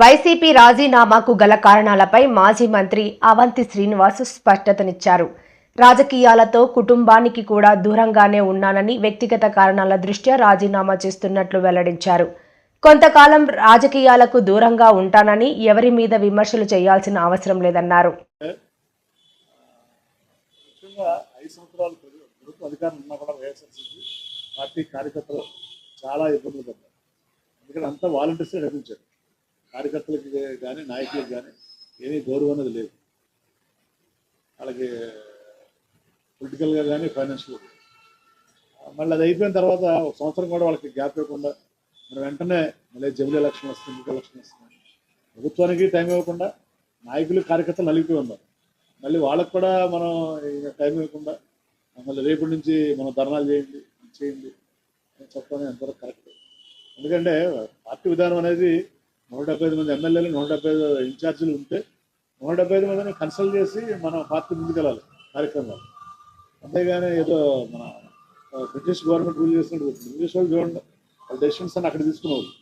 YCP రాజీనామాకు గల కారణాలపై మాజీ మంత్రి అవంతి శ్రీనివాస్ స్పష్టతనిచ్చారు. రాజకీయాలతో కుటుంబానికి కూడా దూరంగానే ఉన్నానని వ్యక్తిగత కారణాల దృష్ట్యా రాజీనామా చేస్తున్నట్లు వెల్లడించారు. కొంతకాలం రాజకీయాలకు దూరంగా ఉంటానని ఎవరి మీద విమర్శలు చేయాల్సిన అవసరం లేదన్నారు. పార్టీ కార్యకర్తలు చాలా ఇబ్బందులు పడ్డారు. ఎందుకంటే అంతా వాలంటీర్స్ నడిపించారు. కార్యకర్తలకి కానీ నాయకులకు కానీ ఏమీ గౌరవం అనేది లేదు. వాళ్ళకి పొలిటికల్గా కానీ ఫైనాన్షియల్గా మళ్ళీ అది అయిపోయిన తర్వాత ఒక సంవత్సరం కూడా వాళ్ళకి గ్యాప్ ఇవ్వకుండా మరి వెంటనే మళ్ళీ జమిలీ ఎలక్షన్ వస్తుంది ఇంకొక ఎలక్షన్ వస్తుంది. ప్రభుత్వానికి టైం ఇవ్వకుండా నాయకులు కార్యకర్తలు నలిగిపోయి ఉన్నారు. మళ్ళీ వాళ్ళకు కూడా మనం టైం ఇవ్వకుండా మళ్ళీ రేపటి నుంచి మనం ధర్నాలు చేయండి చేయండి అని చెప్పడం ఎంతవరకు కరెక్ట్ ఎందుకంటే పార్టీ విధానం అనేది నూట డెబ్బై ఐదు మంది ఎమ్మెల్యేలు నూట డెబ్బై ఐదు ఇన్ఛార్జీలు ఉంటే నూట డెబ్బై ఐదు మందిని కన్సల్ట్ చేసి మన పార్టీ ముందుకెళ్ళాలి కార్యక్రమాలు. అంతేగాని ఏదో మన బ్రిటిష్ గవర్నమెంట్ రూల్ చేసినట్టు బ్రిటిష్ వాళ్ళు చూడండి వాళ్ళ డెసిషన్స్ అని అక్కడ తీసుకునేవాళ్ళు.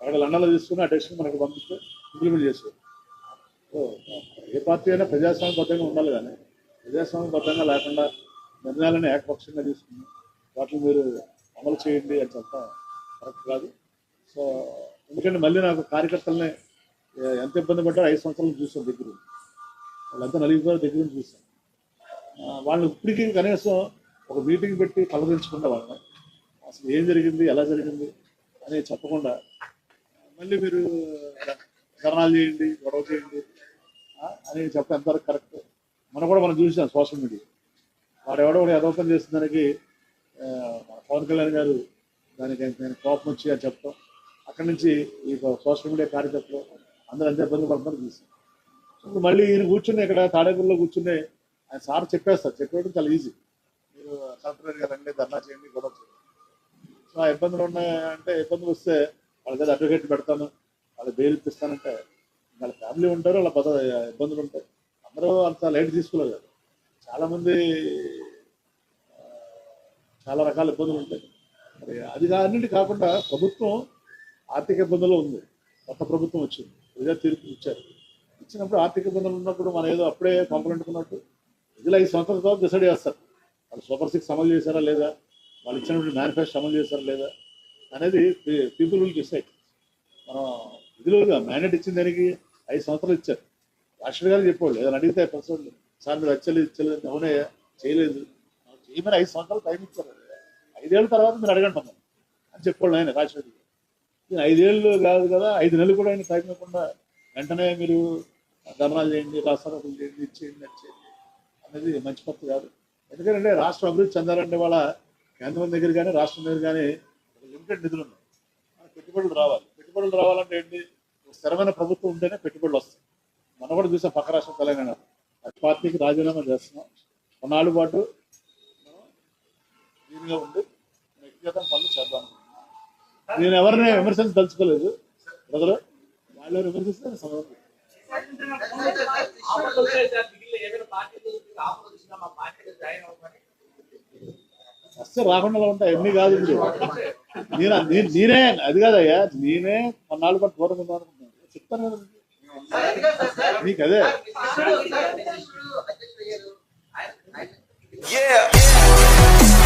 అక్కడ లండన్లో తీసుకుని ఆ డెసిషన్ మనకు పంపిస్తే ఇంప్లిమెంట్ చేసేవాళ్ళు. సో ఏ పార్టీ అయినా ప్రజాస్వామ్యబద్ధంగా ఉండాలి కానీ ప్రజాస్వామ్యబద్ధంగా లేకుండా నిర్ణయాలను ఏకపక్షంగా తీసుకుని వాటిని మీరు అమలు చేయండి అని చెప్తా కరెక్ట్ కాదు. సో ఎందుకంటే మళ్ళీ నాకు కార్యకర్తలనే ఎంత ఇబ్బంది పడ్డారు ఐదు సంవత్సరాలు చూసాం దగ్గర. వాళ్ళంతా నలిగిపోయారు దగ్గర నుంచి చూసాం వాళ్ళని ఇప్పటికీ కనీసం ఒక మీటింగ్ పెట్టి కలదించకుండా వాళ్ళని. అసలు ఏం జరిగింది ఎలా జరిగింది అని చెప్పకుండా మళ్ళీ మీరు ధర్నాలు చేయండి గొడవ చేయండి అని చెప్పడం ఎంతవరకు కరెక్ట్. మనం కూడా మనం చూసాం సోషల్ మీడియా. వాడు ఎవడో ఒకటి అదోపం చేసిన దానికి పవన్ కళ్యాణ్ గారు దానికి నేను కోపం వచ్చి అని చెప్తాం అక్కడి నుంచి ఈ సోషల్ మీడియా కార్యకర్తలు అందరూ ఎంత ఇబ్బంది పడతారు చూసాం. ఇప్పుడు మళ్ళీ ఈయన కూర్చుని ఇక్కడ తాడేపల్లిలో కూర్చుని ఆయన సార్ చెప్పేస్తారు చెప్పేయడం చాలా ఈజీ మీరు కలెక్టర్ గారు రండి ధర్నా చేయండి గొడవ చేయండి సో ఆ ఇబ్బందులు ఉన్నాయంటే ఇబ్బందులు వస్తే వాళ్ళ దగ్గర అడ్వకేట్ పెడతాను వాళ్ళ బెయిల్ ఇప్పిస్తానంటే వాళ్ళ ఫ్యామిలీ ఉంటారు వాళ్ళ పద ఇబ్బందులు ఉంటాయి. అందరూ అంత లైట్ తీసుకోలేదు కదా. చాలా మంది చాలా రకాల ఇబ్బందులు ఉంటాయి. మరి అది అన్నిటి కాకుండా ప్రభుత్వం ఆర్థిక ఇబ్బందులు ఉంది. కొత్త ప్రభుత్వం వచ్చింది. ప్రజా తీర్పు ఇచ్చారు. ఇచ్చినప్పుడు ఆర్థిక ఇబ్బందులు ఉన్నప్పుడు మనం ఏదో అప్పుడే పంపలంటుకున్నట్టు ప్రజలు ఐదు సంవత్సరాల తర్వాత డిసైడ్ చేస్తారు. వాళ్ళు సూపర్ సిక్స్ అమలు చేశారా లేదా? వాళ్ళు ఇచ్చినటువంటి మేనిఫెస్టో అమలు చేశారా లేదా? అనేది పీపుల్ విల్ డిసైడ్. మనం విధులు మ్యాండేట్ ఇచ్చిన దానికి ఐదు సంవత్సరాలు ఇచ్చారు. రాష్ట్ర గారు చెప్పేవాళ్ళు ఏదైనా అడిగితే ప్రస్తుతం సార్ మీరు వచ్చలేదు ఇచ్చలేదు అవునే చేయలేదు. చేయమని ఐదు సంవత్సరాలు టైం ఇచ్చారు. ఐదేళ్ళ తర్వాత మీరు అడగండి అని చెప్పాడు ఆయన రాజశేఖర్ ఐదేళ్ళు కాదు కదా ఐదు నెలలు కూడా ఆయన టైం వెంటనే మీరు ధర్నాలు చేయండి రాష్ట్రాలు చేయండి ఇచ్చేయండి చేయండి అది చేయండి అనేది మంచి పద్ధతి కాదు. ఎందుకంటే రాష్ట్రం అభివృద్ధి చెందాలంటే వాళ్ళ కేంద్రం దగ్గర కానీ రాష్ట్రం దగ్గర కానీ లిమిటెడ్ నిధులు ఉన్నాయి. పెట్టుబడులు రావాలి. పెట్టుబడులు రావాలంటే ఏంటి? స్థిరమైన ప్రభుత్వం ఉంటేనే పెట్టుబడులు వస్తాయి. మనం కూడా చూసాం పక్క రాష్ట్రం తెలంగాణ. అది పార్టీకి రాజీనామా చేస్తున్నాం. కొన్నాళ్ళు పాటు మనం దీనిగా ఉండి నేను ఎవరిని విమర్శించి తలుచుకోలేదు బ్రదర్ వాళ్ళు ఎవరు విమర్శిస్తే నేను వస్తే రాకుండా ఉంటాయి ఎన్ని కాదు నేను నేనే అది కాదయ్యా నేనే కొన్నాళ్ళు పాటు దూరం ఉందా అనుకుంటున్నాను చెప్తాను కదా మీకు. అదే Yeah. yeah.